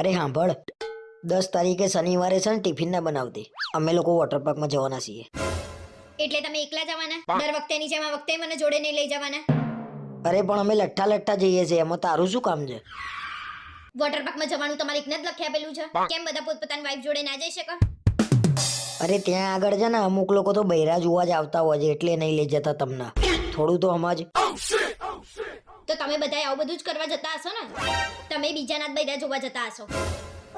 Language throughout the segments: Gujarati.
અરે સાંભળ દસ તારીખે શનિવારે છે ને ટિફિન ના બનાવતી. અમે લોકો વોટર પાર્કમાં જવાના છીએ. એટલે તમે એકલા જવાના? દર વખતેની જેમ આ વખતે મને જોડે નહીં લઈ જવાના? અરે પણ અમે લઠ્ઠા લઠ્ઠા જઈએ છીએ એમાં તારું શું કામ છે? વોટર પાર્કમાં જવાનું તમારે એકને જ લખી આપેલું છે. કેમ બધા પોતપોતાની વાઈફ જોડે ના જઈ શકો? અરે ત્યાં આગળ છે ને અમુક લોકો તો બૈરા જોવા જ આવતા હોય છે એટલે નહીં લઈ જતા તમને. થોડું તો સમજ. તો તમે બધા આવું બધું જ કરવા જતા હશો ને? તમે બીજાના બૈરા જોવા જતા હશો.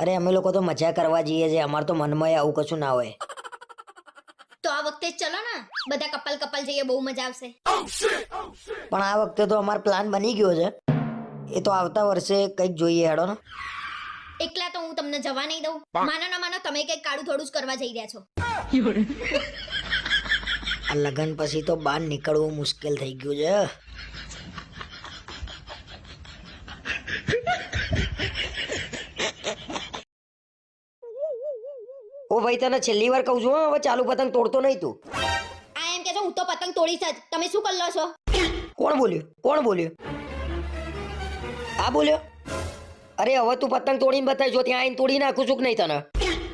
અરે અમે લોકો તો મજા કરવા જઈએ છે અમાર તો મનમાં આવું કશું ના હોય. તો આ વખતે ચલો ને બધા કપલ કપલ જઈએ બહુ મજા આવશે. પણ આ વખતે તો અમાર પ્લાન બની ગયો છે. એ તો આવતા વર્ષે કંઈક જોઈએ હેડો ને. એકલા તો હું તમને જવા નહીં દઉં. માનો ના માનો તમે કંઈક કાળું થોડું જ કરવા જઈ રહ્યા છો. આ લગ્ન પછી તો બહાર નીકળવું મુશ્કેલ થઈ ગયું છે. ભાઈ તને છેલ્લી વાર કહું છું હો, હવે ચાલુ પતંગ તોડતો નહીં તું. આ એમ કે છો હું તો પતંગ તોડીશ જ. તમે શું કરી લો છો? કોણ બોલ્યું? કોણ બોલ્યું? આ બોલ્યો? અરે હવે તું પતંગ તોડીને બતાવી જો ત્યાં આવીને તોડી નાખું છું કે નહીં તને?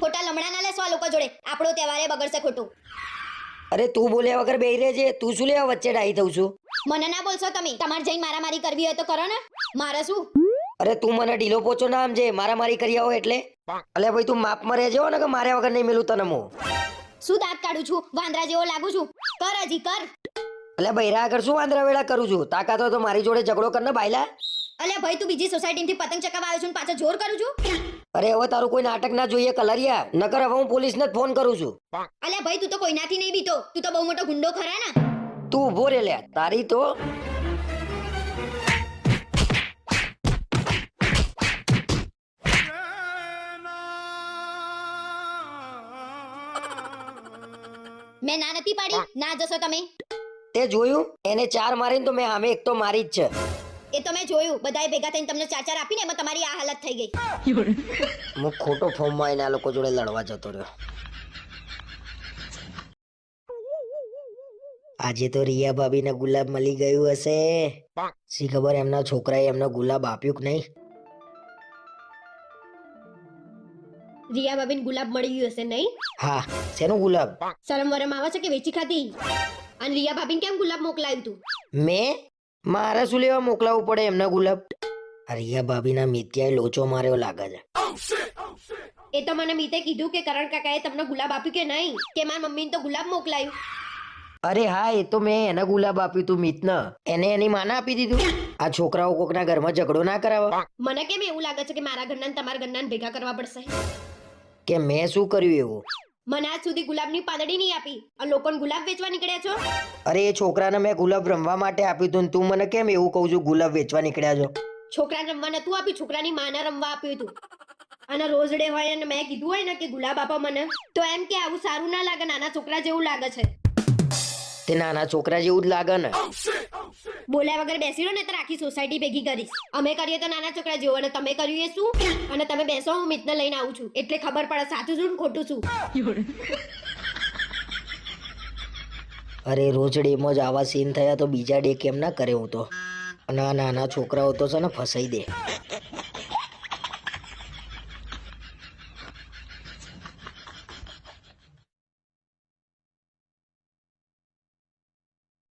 ખોટા લમડા ના લેશો આ લોકો જોડે. આપણો તહેવારે બગડશે ખોટું. અરે તું બોલ્યા વગર બેહી રહેજે. તું શું લેવા વચ્ચે ડાઈ થઉં છું? મને ના બોલશો તમે. તમારે જઈને મારામારી કરવી હોય તો કરો ને. મારે શું? અરે તું મને ઢીલો પોચો ના સમજે. મારા મારી કરી આવો એટલે. અલે ભાઈ તું માપમાં રહેજો ને કે માર્યા વગર નહીં મેલું તને હું. શું દાંત કાઢું છું? વાંદરા જેવો લાગુ છું? કર હજી કર. અલે બૈરા આગળ શું વાંદરા વેળા કરું છું? તાકાત હોય તો મારી જોડે ઝઘડો કર ને બાયલા. અલ્યા ભાઈ તું બીજી સોસાયટીથી પતંગ ચકાવવા આવ્યો છું ને પાછો જોર કરું છું? અરે હવે તારું કોઈ નાટક ના જોઈએ કલરિયા. નકર હવે હું પોલીસને જ ફોન કરું છું. અલ્યા ભાઈ તું તો કોઈનાથી નહીં બીતો. તું તો બહુ મોટો ગુંડો ખરા ને? તું ઊભો રે લે તારી તો મેં ના નથી પાડી? ના જશો તમે? તે જોયું? એને ચાર મારીને તો મેં હામે એક તો મારી જ છે. એ તો મેં જોયું. બધાએ ભેગા થઈને તમને ચાર ચાર આપીને એમાં તમારી આ હાલત થઈ ગઈ. હું ખોટો ફોર્મમાં માં એના લોકો જોડે લડવા જતો રહ્યો. આજે તો રિયા ભાભીને ગુલાબ મળી ગયું હશે. શી ખબર એમના છોકરાએ એમને ગુલાબ આપ્યું કે નહીં? રિયા બાબીન ગુલાબ મળી ગયું હશે નહીં? હા શેનું ગુલાબ? શરમ વરમ આવે છે કે વેચી ખાધી? અને રિયા ભાભીને કેમ ગુલાબ મોકલાવ્યું તું? મેં? મારે શું લેવા મોકલાવવું પડે એમના ગુલાબ? રિયા ભાભીના મિત્યાએ લોચો માર્યો લાગે છે. એ તો મને મિતે કીધું કે કરણ કાકાએ તમને ગુલાબ આપ્યું કે નહીં? કે મારા મમ્મીને તો ગુલાબ મોકલાયું? અરે હા એ તો મેં એને ગુલાબ આપ્યું તું મિતને. એને એની માને આપી દીધું. આ છોકરાઓ કોકના ઘરમાં ઝઘડો ના કરાવો. મને કેમ એવું લાગે છે કે મારા ઘરના તમારા ઘરના ભેગા કરવા પડશે? કે મેં શું કર્યું એવું? મને આજ સુધી ગુલાબની પાંદડી નહીં આપી. અને લોકોને ગુલાબ વેચવા નીકળ્યા છો? અરે એ છોકરાને મેં ગુલાબ રમવા માટે આપ્યું હતું ને તું મને કેમ એવું કહું છું ગુલાબ વેચવા નીકળ્યા છો? છોકરાને રમવા નતું આપ્યું છોકરાની માને રમવા આપ્યું હતું. અને રોજ ડે હોય અને મેં કીધું હોય ને કે ગુલાબ આપો મને તો એમ કે આવું સારું ના લાગે નાના છોકરા જેવું લાગે છે. તે નાના છોકરા જેવું જ લાગે ને. બોલ્યા વગર બેસી રહો ને તો આખી સોસાયટી ભેગી કરીશ. અમે કરીએ તો નાના છોકરા જેવો અને તમે કર્યું એ શું? અને તમે બેસો, હું મિતને લઈને આવું છું. એટલે ખબર પડે સાચું ને ખોટું શું અરે રોજ ડેમાં જ આવા સીન થયા તો બીજા ડે કેમ ના કરે હું તો? અને નાના છોકરાઓ તો છે ને ફસાઈ દે.